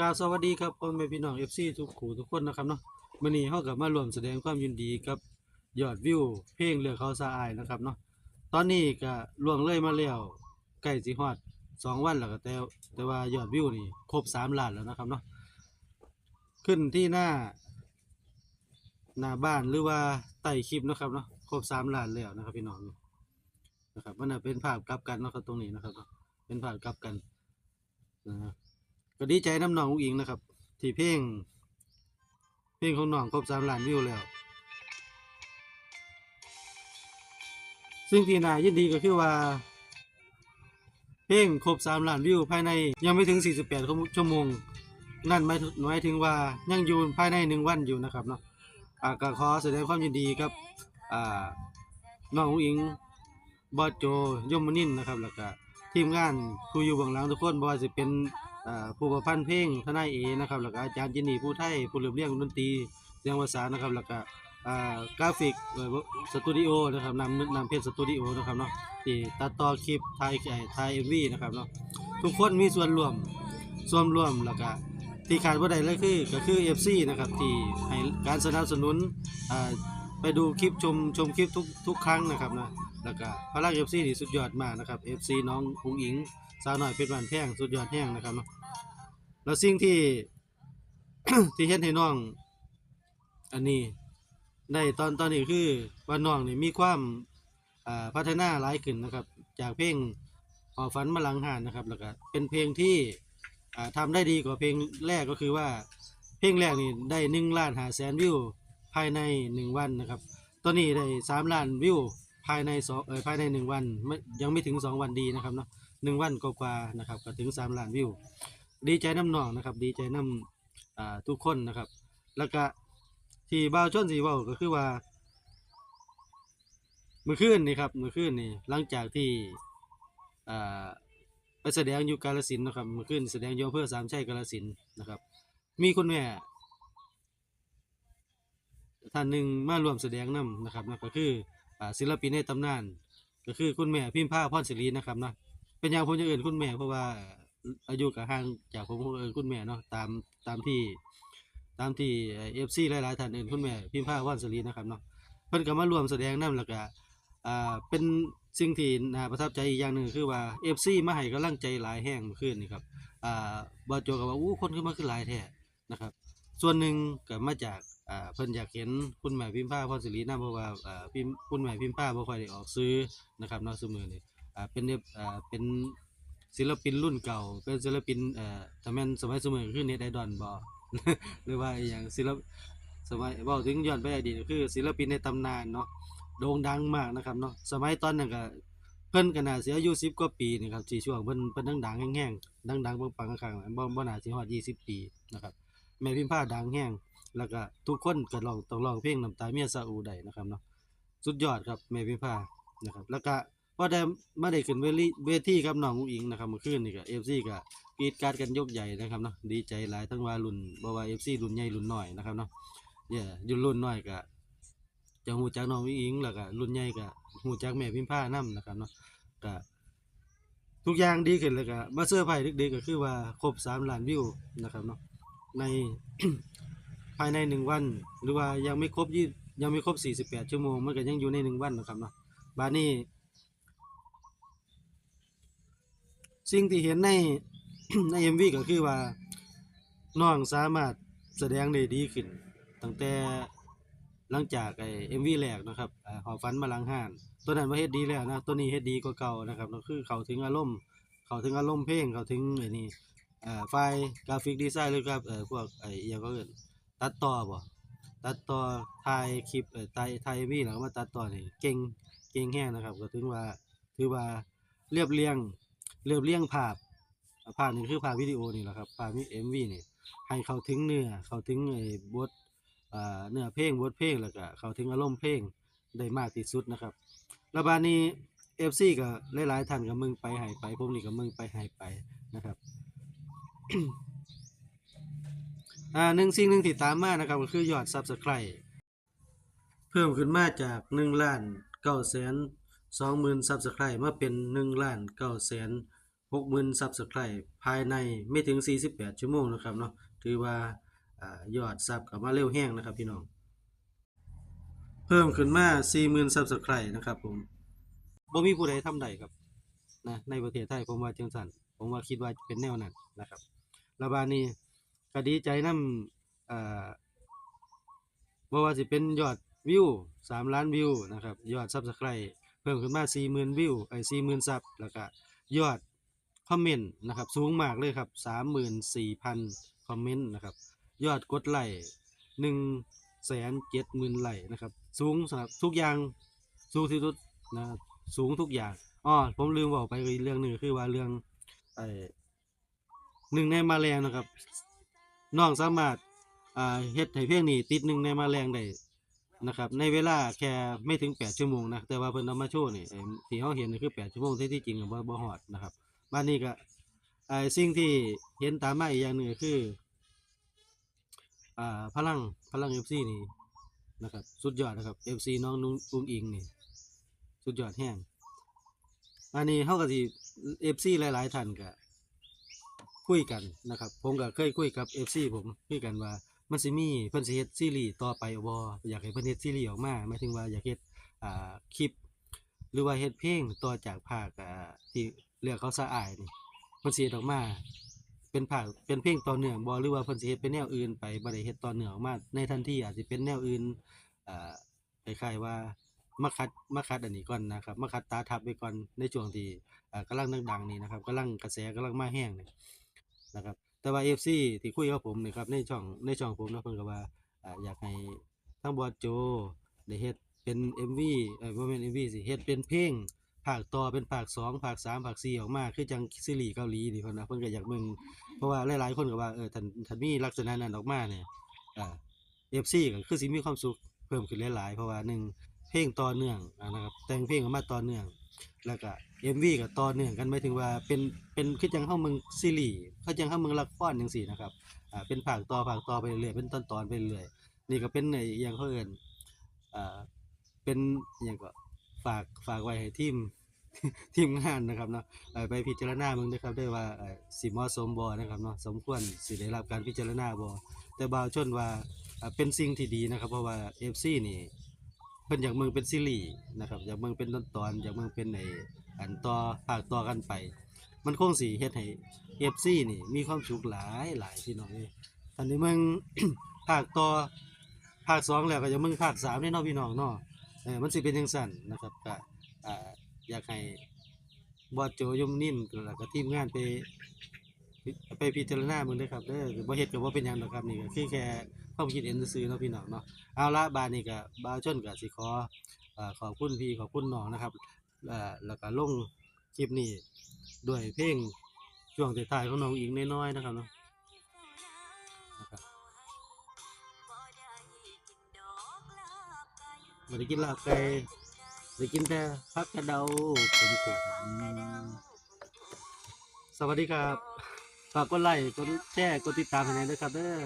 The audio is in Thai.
กาบสวัสดีครับพ่อแม่พี่น้อง FC ทุกขู่ทุกคนนะครับเนาะมื้อนี้เฮาก็มารวมแสดงความยินดีกับยอดวิว เพลงเรือเขาสะอายนะครับเนาะตอนนี้ก็ล่วงเลยมาแล้วใกล้สิฮอดสองวันแล้วก็แต่แต่ว่ายอดวิวนี่ครบ3ล้านแล้วนะครับเนาะขึ้นที่หน้า หน้าบ้านหรือว่าใต้คลิปนะครับเนาะครบ3ล้านแล้วนะครับพี่น้องนะครับมันน่ะเป็นภาพกลับกันเนาะครับตรงนี้นะครับเนาะเป็นภาพกลับกันนะ ก็ดีใจน้ำน้องอุ้งอิงนะครับ ที่เพลงเพลงของน้องครบสามล้านวิวแล้ว ซึ่งที่น่ายินดีก็คือว่า เพลงครบสามล้านวิวภายในยังไม่ถึง 48 ชั่วโมง นั่นหมายหมายถึงว่ายังอยู่ภายในหนึ่งวันอยู่นะครับเนาะอ่าก็ขอแสดงความยินดีกับน้องอุ้งอิงบอสโจยมมนินนะครับแล้วก็ทีมงานผู้อยู่เบื้องหลังทุกคนบ่ว่าสิเป็น ผู้ประพันธ์เพลงทนายเอนะครับแล้วก็อาจารย์จินนี่ผู้ไทยผู้เรียบเรียงดนตรีเสียงภาษานะครับแล้วก็กราฟิกสตูดิโอนะครับนำนำเพจสตูดิโอนะครับเนาะที่ตัดต่อคลิปถ่ายไอ้ถ่ายเอ็มวีนะครับเนาะทุกคนมีส่วนร่วมส่วนร่วมแล้วก็ที่ขาดบ่ได้เลยคือก็คือ FC นะครับที่ให้การสนับสนุนไปดูคลิปชมชมคลิปทุกทุกครั้งนะครับนะแล้วก็พลัง FC นี่สุดยอดมากนะครับ FC น้องอุ๋งอิงสาวหน่อยเป็นบ้านแพงสุดยอดแห้งนะครับเนาะ แล้วสิ่งที่ ที่เฮ็ดให้น้อง อันนี้ได้ตอนตอนนี้คือว่าน้องนี่มีความอ่าพัฒนาหลายขึ้นนะครับ จากเพลงหอฝันมาลังหานนะครับ แล้วก็เป็นเพลงที่อ่าทำได้ดีกว่าเพลงแรกก็คือว่า เพลงแรกนี่ได้หนึ่งล้านหาแสนวิวภายในหนึ่งวันนะครับ ตอนนี้ได้สามล้านวิวภายในสองเออภายในหนึ่งวันไม่ยังไม่ถึงสองวันดีนะครับเนาะหนึ่งวันกว่าๆนะครับก็ถึงสามล้านวิว ดีใจน้ำนองนะครับ ดีใจน้ำอ่าทุกคนนะครับ แล้วก็ที่บ่าวชนสีเว้าก็คือว่า เมื่อคืนนี่ครับเมื่อคืนนี่หลังจากที่อ่าไปแสดงอยู่กาลสินธุ์นะครับเมื่อคืนแสดงอยอำเภอสามชัยกาลสินธุ์นะครับ มีคุณแม่ ท่านหนึ่งมาร่วมแสดงนำนะครับนั่นก็คืออ่าศิลปินในตำนาน ก็คือคุณแม่พิมพ์ผ้าพรศิรินะครับนะเป็นอย่างผมจะเอื่นคุณแม่เพราะว่า อายุกับห่างจากผมเอื่นคุณแม่เนาะตามตามที่ตามที่เอฟซีหลายๆท่านเอื่นคุณแม่พิมพ์ผ้าว่านสลีนะครับเนาะเพิ่นก็มารวมแสดงนำแล้วก็อ่าเป็นสิ่งที่น่าประทับใจอีกอย่างหนึ่งคือว่าเอฟซีมาให้กำลังใจหลายแห้งเมื่อคืนนี่ครับอ่าบอโจก็ว่าอู้คนขึ้นมาขึ้นหลายแท้นะครับ ส่วนหนึ่งก็มาจากอ่าเพิ่นอยากเห็นคุณแม่พิมพ์ผ้าพรศิรินะเพราะว่าอ่าพิมพ์คุณแม่พิมพ์ผ้าบ่ค่อยได้ออกซื้อนะครับเนาะซุมื้อนี้อ่าเป็นเอ่าเป็น ศิลปินรุ่นเก่าเป็นศิลปินเอ่อถ้าแม่นสมัยสมัยคือเน็ตไอดอลบ่ หรือว่าอหย่างศิลปสมัยเว้าถึงย้อนไปอดีตก็คือ ศิลปินในตำนานเนาะโด่งดังมากนะครับเนาะสมัยตอนนั้นก็เพิ่นก็น่าสิอายุ10กว่าปีนี่ครับที่ช่วงเพิ่นเพิ่นดังๆแห้งๆดังๆปังๆข้างๆบ่บ่น่าสิฮอด20 ปีนะครับแม่พิมพ์ผ้าดังแห้งแล้วก็ทุกคนก็ร้องต้องร้องเพลงน้ำตาเมียซาอูได้นะครับเนาะสุดยอดครับแม่พิมพ์ผ้านะครับแล้วก็ พอได้มาได้ขึ้นเวลีเวทีกับน้องอุ๋งอิงนะครับเมื่อคืนนี่ก็ FC ก็กรีดกราดกันยกใหญ่นะครับเนาะดีใจหลายทั้งว่ารุ่นบ่ว่า FC รุ่นใหญ่รุ่นน้อยนะครับเนาะเนี่ยอยู่รุ่นน้อยก็จะฮู้จักน้องอุ๋งอิงแล้วก็รุ่นใหญ่ก็ฮู้จักแม่พิมพ์ผ้านํนะครับเนาะก็ทุกอย่างดีขึ้นแล้วก็มาเซอร์ไพรส์เด็กๆก็คือว่าครบ3ล้านวิวนะครับเนาะใน ภายในหนึ่งวัน หรือว่ายังไม่ครบยี่ยังไม่ครบ48 ชั่วโมงมันก็ยังอยู่ในหนึ่งวันนะครับเนาะบาดนี้ สิ่งที่เห็นใน ใน MV ก็คือว่าน้องสามารถแสดงได้ดีขึ้น ตั้งแต่หลังจากไอ้ MV แรกนะครับอ่าหอฝันมาลังห้านตัวนั้นว่าเฮ็ดดีแล้วนะตัวนี้เฮ็ดดีกว่าเก่านะครับก็คือเขาถึงอารมณ์ เขาถึงอารมณ์เพลงเขาถึงไอ้นี่อ่าไฟล์กราฟิกดีไซน์หรือครับเอ่อพวกไอ้อิหยังก็เอิ้นตัดต่อบ่ตัดต่อถ่ายคลิปเอ่อถ่ายถ่าย MV แล้วก็มาตัดต่อนี่เก่งเก่งแฮงนะครับ ก็ถึงว่าถือว่าเรียบเรียง เรียบเรียงภาพภาพนี่คือภาพวิดีโอนี่แหละครับภาพเอ็มวีนี่ให้เขาถึงเนื้อเขาถึงไอ้บทเนื้อเพลงบทเพลงแล้วก็เขาถึงอารมณ์เพลงได้มากที่สุดนะครับแล้วบาดนี้ FC ก็หลายๆท่านก็มึงไปให้ไปผมนี่ก็มึงไปให้ไปนะครับอ่าหนึ่งสิ่งหนึ่งที่ตามมากนะครับก็คือยอด Subscribe เพิ่มขึ้นมาจาก1ล้าน9แสน20,000 Subscribe มาเป็น1ล้าน9แสน 60,000 Subscribe ภายในไม่ถึง 48 ชั่วโมงนะครับเนาะถือว่าอยอดซับก็มาเร็วแฮงนะครับพี่น้อง เพิ่มขึ้นมา 40,000 Subscribe นะครับผมบ่มีผู้ใดทำได้ครับนะในประเทศไทยผมว่าจังซั่นผมว่าคิดว่าเป็นแนวนั้นนะครับแล้วบาดนี้ก็ดีใจนำอ่าบ่ว่าสิเป็นยอดวิว3ล้านวิวนะครับยอด Subscribe เพิ่มขึ้นมา40,000วิวไอ้40,000ซับแล้วก็ยอด คอมเมนต์นะครับสูงมากเลยครับ34,000คอมเมนต์นะครับยอดกดไลค์1 7 0 0 0 0ไลค์นะครับสูงสำหรับทุกอย่างสูงที่สุดนะสูงทุกอย่างอ้อผมลืมบอกไปอีกเรื่องหนึ่งคือว่าเรื่องไอ้หนึ่งในมาแรงนะครับน้องสามารถอ่าเฮ็ดให้เพลงนี้ติดหนึ่งในมาแรงได้นะครับในเวลาแค่ไม่ถึง 8 ชั่วโมงนะแต่ว่าเพิ่นเอามาโชว์นี่ที่เฮาเห็นนี่คือ 8 ชั่วโมงที่ที่จริงก็บ่บ่ฮอดนะครับ บ้านนี้ก็ไอ้สิ่งที่เห็นตามมาอีกอย่างหนึ่งก็คืออ่าพลังพลัง FC นี่นะครับ สุดยอดนะครับ FC น้องนุ้งอุ้งอิงนี่สุดยอดแห้งอันนี้เฮาก็สิ FC หลายๆท่านก็คุยกันนะครับ ผมก็เคยคุยกับ FC ผมคุยกันว่ามันสิมีเพิ่นสิเฮ็ดซีรีส์ต่อไปบ่อยากให้เพิ่นเฮ็ดซีรีส์ออกมาหมายถึงว่าอยากเฮ็ดอ่าคลิป หรือว่าเฮ็ดเพลงต่อจากภาคอ่าที่ เลือกเขาสะอายนี่เพิ่นสิเฮ็ดออกมา เป็นภาคเป็นเพลงต่อเนื่องบ่หรือว่าเพิ่นสิเฮ็ดเป็นแนวอื่นไปบ่ได้เฮ็ดต่อเนื่องออกมาในทันทีอาจสิเป็นแนวอื่นอ่าคล้ายๆว่ามาคัดมาคัดอันนี้ก่อนนะครับมาคัดตาทับไว้ก่อนในช่วงที่อ่ากำลังดังๆนี่นะครับกำลังกระแสกำลังมาแรงนี่นะครับ แต่ว่า FC ที่คุยกับผมนี่ครับในช่องในช่องผมนะเพิ่นก็ว่าอ่าอยากให้ทั้งบอสโจได้เฮ็ดเป็น MV เอ่อบ่แม่น MV สิเฮ็ดเป็นเพลง ภาคต่อเป็นภาคสองภาคสามภาคสี่ออกมาคือจังซีรีส์เกาหลีนี่เพิ่นนะเพิ่นก็อยากเบิ่งเพราะว่าหลายๆคนก็ว่าเออถ้าถ้ามีลักษณะนั้นออกมาเนี่ยอ่า FC ก็คือสิมีความสุขเพิ่มขึ้นหลายๆเพราะว่าหนึ่งเพลงต่อเนื่องอ่านะครับแต่งเพลงออกมาต่อเนื่อง แล้วก็ MV ก็ต่อเนื่องกันหมายถึงว่าเป็นเป็นคือจังเฮาเมืองซีรีส์คือจังเฮาเมืองละครจังซี่นะครับอ่าเป็นภาคต่อภาคต่อไปเรื่อยๆเป็นตอนๆไปเรื่อยๆนี่ก็เป็นไอ้อหยังเขาเอิ้นอ่าเป็นอหยังก็ฝากฝากไว้ให้ทีม ทีมงานนะครับเนาะเอ่อไปพิจารณาเบิ่งด้วยครับได้ว่าเอ่อสิเหมาะสมบ่นะครับเนาะสมควรสิได้รับการพิจารณาบ่แต่บ่าวชนว่าอ่าเป็นสิ่งที่ดีนะครับ เพราะว่า FC นี่เพิ่นอยากเมืองเป็นซีรีส์นะครับอยากเมืองเป็นตอนๆอยากเมืองเป็นไอ้อันต่อภาคต่อกันไป มันคงสิเฮ็ดให้ FC นี่มีความสุขหลายหลายพี่น้องเอ้ยอันนี้มึง ภาคต่อภาคสองแล้วก็จะมึงภาคสามแน่เนาะพี่น้องเนาะเออมันสิเป็นจังซั่นนะครับก็อ่า อยากให้บอสโจยมนิ่มแล้วก็ทีมงานไป ไปพิจารณามึงด้วยครับเด้อบ่เฮ็ดก็บ่เป็นหยังดอกครับนี่ก็คือแค่ความคิดเห็นซื่อๆเนาะพี่น้องเนาะเอาละบาดนี้ก็บ่าวชนก็สิขอเอ่อขอบคุณพี่ขอบคุณน้องนะครับเอ่อแล้วก็ลงคลิปนี้ด้วยเพลงช่วงท้ายๆของน้องอิงน้อยๆนะครับเนาะนะครับบ่ได้กินลาบไก่ ไปกินแต่ผักกระเดาผมๆสวัสดีครับ ฝากกดไลค์ กดแชร์ กดติดตามให้หน่อยด้วยครับเด้อ